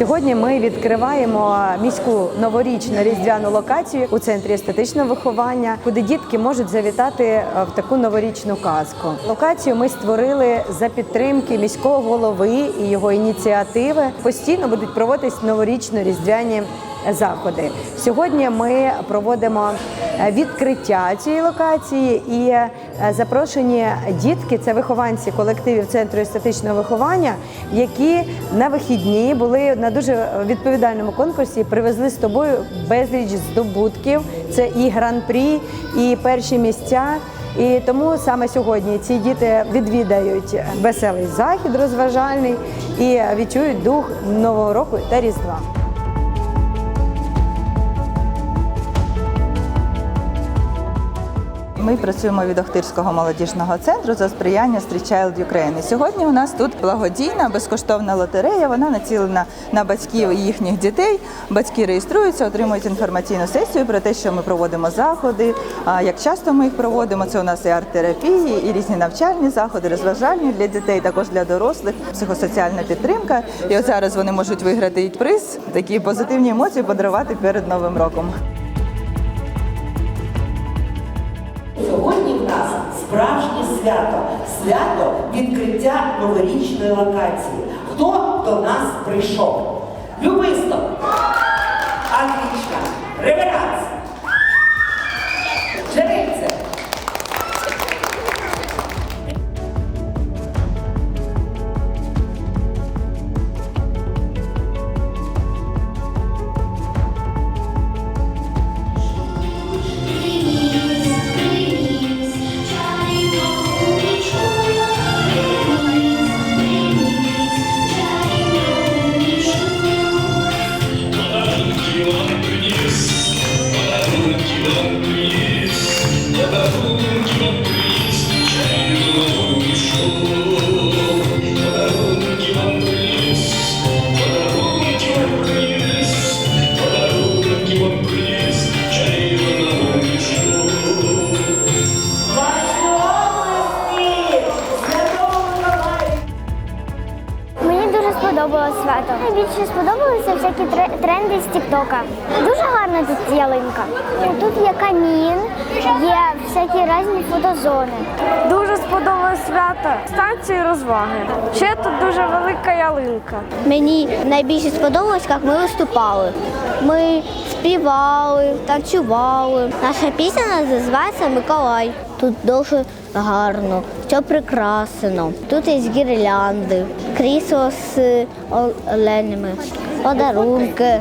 Сьогодні ми відкриваємо міську новорічну різдвяну локацію у центрі естетичного виховання, куди дітки можуть завітати е, в таку новорічну казку. Локацію ми створили за підтримки міського голови і його ініціативи. Постійно будуть проводитись новорічно-різдвяні заходи. Сьогодні ми проводимо відкриття цієї локації і е, запрошені дітки, це вихованці колективів центру естетичного виховання, які на вихідні були на дуже відповідальному конкурсі. Привезли з тобою безліч здобутків. Це і гран-прі, і перші місця. І тому саме сьогодні ці діти відвідають веселий захід розважальний і відчують дух нового року та різдва. Ми працюємо від Охтирського молодіжного центру за сприяння Street Child Ukraine. Сьогодні у нас тут благодійна безкоштовна лотерея. Вона націлена на батьків і їхніх дітей. Батьки реєструються, отримують інформаційну сесію про те, що ми проводимо заходи. Як часто ми їх проводимо? Це у нас і арт-терапії, і різні навчальні заходи, розважальні для дітей, також для дорослих, психосоціальна підтримка. І от зараз вони можуть виграти і приз, такі позитивні емоції подарувати перед новим роком. Сьогодні в нас справжнє свято, свято відкриття новорічної локації. Хто до нас прийшов? Сподобалось свято. Найбільше сподобалися всякі тре- тренди з Тіктока. Дуже гарна тут ялинка. Тут є камін, є всякі різні фотозони. Дуже сподобалось свято. Станції розваги. Ще тут дуже велика ялинка. Мені найбільше сподобалось, як ми виступали. Ми співали, танцювали. Наша пісня називається Миколай. Тут дуже гарно, все прекрасно. Тут є гірлянди, крісло з оленями, подарунки,